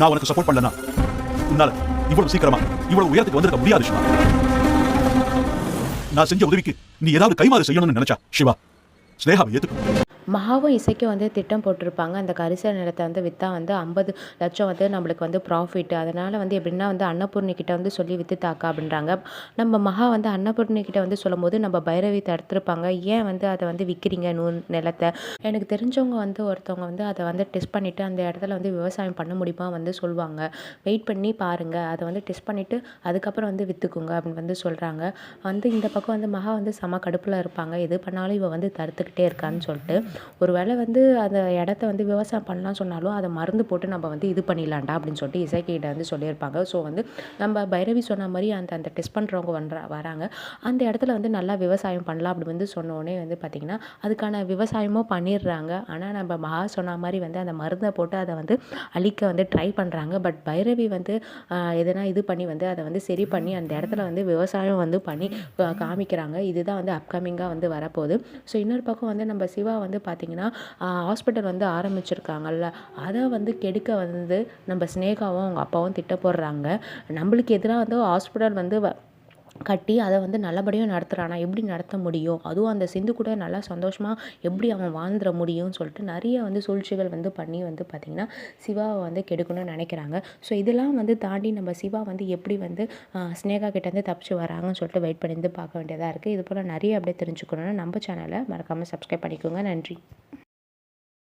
நான் உனக்கு சப்போர்ட் பண்ணலனா? உன்னால இவ்வளவு சீக்கிரமா இவ்வளவு உயரத்துக்கு வந்திருக்க முடியாது சிவா. நான் செஞ்ச உதவிக்கு நீ ஏதாவது கைமாறு செய்யணும்னு நினைச்சா சிவா. ஸ்னேகாவை ஏத்துக்கணும் மகாவும் இசைக்கும் வந்து திட்டம் போட்டிருப்பாங்க. அந்த கரிசல் நிலத்தை வந்து விற்றா வந்து ஐம்பது லட்சம் வந்து நம்மளுக்கு வந்து ப்ராஃபிட் அதனால் வந்து எப்படின்னா வந்து அன்னபூர்ணி கிட்ட வந்து சொல்லி விற்றுத்தாக்கா அப்படின்றாங்க. நம்ம மகா வந்து அன்னபூர்ணி கிட்ட வந்து சொல்லும்போது நம்ம பைரவி தடுத்துருப்பாங்க ஏன் வந்து அதை வந்து விற்கிறீங்க நூ நிலத்தை? எனக்கு தெரிஞ்சவங்க வந்து ஒருத்தவங்க வந்து அதை வந்து டெஸ்ட் பண்ணிவிட்டு அந்த இடத்துல வந்து விவசாயம் பண்ண முடியுமா வந்து சொல்லுவாங்க. வெயிட் பண்ணி பாருங்கள் அதை வந்து டெஸ்ட் பண்ணிவிட்டு அதுக்கப்புறம் வந்து விற்றுக்குங்க அப்படின்னு வந்து சொல்கிறாங்க வந்து இந்த பக்கம் வந்து மகா வந்து செம கடுப்பில் இருப்பாங்க. எது பண்ணாலும் இவ வந்து தடுத்துக்கிட்டே இருக்கான்னு சொல்லிட்டு. ஒரு வேளை வந்து அந்த இடத்த வந்து விவசாயம் பண்ணலாம் சொன்னாலும் அதை மருந்து போட்டு நம்ம வந்து இது பண்ணிடலாம்டா அப்படின்னு சொல்லிட்டு இசைக்கிட்ட வந்து சொல்லியிருப்பாங்க. ஸோ வந்து நம்ம பைரவி சொன்ன மாதிரி அந்த அந்த டெஸ்ட் பண்ணுறவங்க வர வராங்க. அந்த இடத்துல வந்து நல்லா விவசாயம் பண்ணலாம் அப்படி வந்து சொன்னோடனே வந்து பார்த்திங்கன்னா அதுக்கான விவசாயமும் பண்ணிடுறாங்க. ஆனால் நம்ம மகா சொன்ன மாதிரி வந்து அந்த மருந்தை போட்டு அதை வந்து அழிக்க வந்து ட்ரை பண்ணுறாங்க பட் பைரவி வந்து எதனா இது பண்ணி வந்து அதை வந்து சரி பண்ணி அந்த இடத்துல வந்து விவசாயம் வந்து பண்ணி காமிக்கிறாங்க. இதுதான் வந்து அப்கமிங்காக வந்து வரப்போகுது. ஸோ இன்னொரு பக்கம் வந்து நம்ம சிவா வந்து பார்த்திங்கன்னா ஹாஸ்பிட்டல் வந்து ஆரம்பிச்சிருக்காங்கல்ல. அதை வந்து கெடுக்க வந்து நம்ம ஸ்னேகாவும் அவங்க அப்பாவும் திட்ட போடுறாங்க. நம்மளுக்கு எதிராக வந்து ஹாஸ்பிட்டல் வந்து வ- கட்டி அதை வந்து நல்லபடியாக நடத்துகிறானா எப்படி நடத்த முடியும்? அதுவும் அந்த சிந்து கூட நல்லா சந்தோஷமாக எப்படி அவன் வாழ்ந்துட முடியும்னு சொல்லிட்டு நிறைய வந்து சூழ்ச்சிகள் வந்து பண்ணி வந்து பார்த்திங்கன்னா சிவாவை வந்து கெடுக்கணும்னு நினைக்கிறாங்க. ஸோ இதெல்லாம் வந்து தாண்டி நம்ம சிவா வந்து எப்படி வந்து ஸ்னேகா கிட்டேருந்து தப்பிச்சு வராங்கன்னு சொல்லிட்டு வெயிட் பண்ணி பார்க்க வேண்டியதாக இருக்குது இது போல் நிறைய அப்படியே தெரிஞ்சுக்கணும்னா நம்ம சேனலை மறக்காமல் சப்ஸ்கிரைப் பண்ணிக்கோங்க. நன்றி.